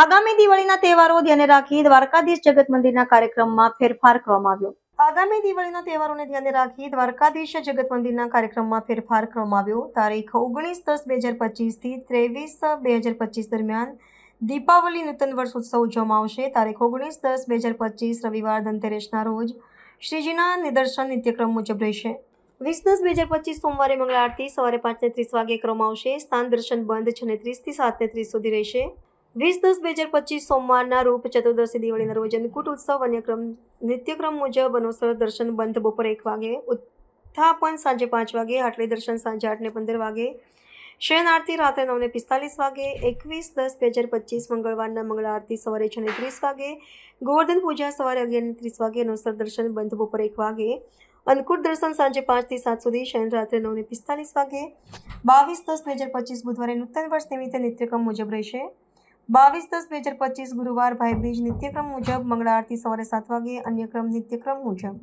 આગામી દિવાળીના તહેવારો ધ્યાને રાખી દ્વારકાધીશ જગત મંદિરના કાર્યક્રમમાં ફેરફાર કરવામાં આવ્યો. આગામી દિવાળીના તહેવારોને ધ્યાને રાખી દ્વારકાધીશ જગત મંદિરના કાર્યક્રમમાં ફેરફાર કરવામાં આવ્યો. તારીખ ઓગણીસ દસ બે હજાર પચીસથી ત્રેવીસ બે હજાર પચીસ દરમિયાન દીપાવલી નૂતન વર્ષ ઉત્સવ ઉજવવામાં આવશે. તારીખ ઓગણીસ દસ બે હજાર પચીસ રવિવાર ધનતેરસના રોજ શ્રીજીના નિદર્શન નિત્યક્રમ મુજબ રહેશે. વીસ દસ બે હજાર પચીસ સોમવારે મંગળ આરતી સવારે પાંચને ત્રીસ વાગે કરવામાં આવશે. સ્થાન દર્શન બંધ છ ને ત્રીસથી સાતને ત્રીસ સુધી રહેશે. વીસ દસ બે હજાર પચીસ સોમવારના રૂપ ચતુર્દશી દિવાળીના રોજ અન્નકૂટ ઉત્સવ અન્યક્રમ નિત્યક્રમ મુજબ અનુસર દર્શન બંધ બપોરે એક વાગે, ઉત્થાપન સાંજે પાંચ વાગે, હાટલી દર્શન સાંજે આઠને પંદર વાગે, શયન આરતી રાત્રે નવને પિસ્તાલીસ વાગે, એકવીસ દસ બે હજાર પચીસ મંગળવારના મંગળ આરતી સવારે છ ને ત્રીસ વાગે, ગોવર્ધન પૂજા સવારે અગિયાર ત્રીસ વાગે, અનુસર દર્શન બંધ બપોરે એક વાગે, અન્નકૂટ દર્શન સાંજે પાંચથી સાત સુધી, શયન રાત્રે નવને પિસ્તાલીસ વાગે, બાવીસ દસ બે હજાર પચીસ બુધવારે નૂતન વર્ષ નિમિત્તે નિત્યક્રમ મુજબ રહેશે. બાવીસ દસ બે હજાર પચીસ ગુરુવાર ભાઈ બીજ નિત્યક્રમ મુજબ મંગળા આરતી સવારે સાત વાગે, અન્ય ક્રમ નિત્યક્રમ મુજબ.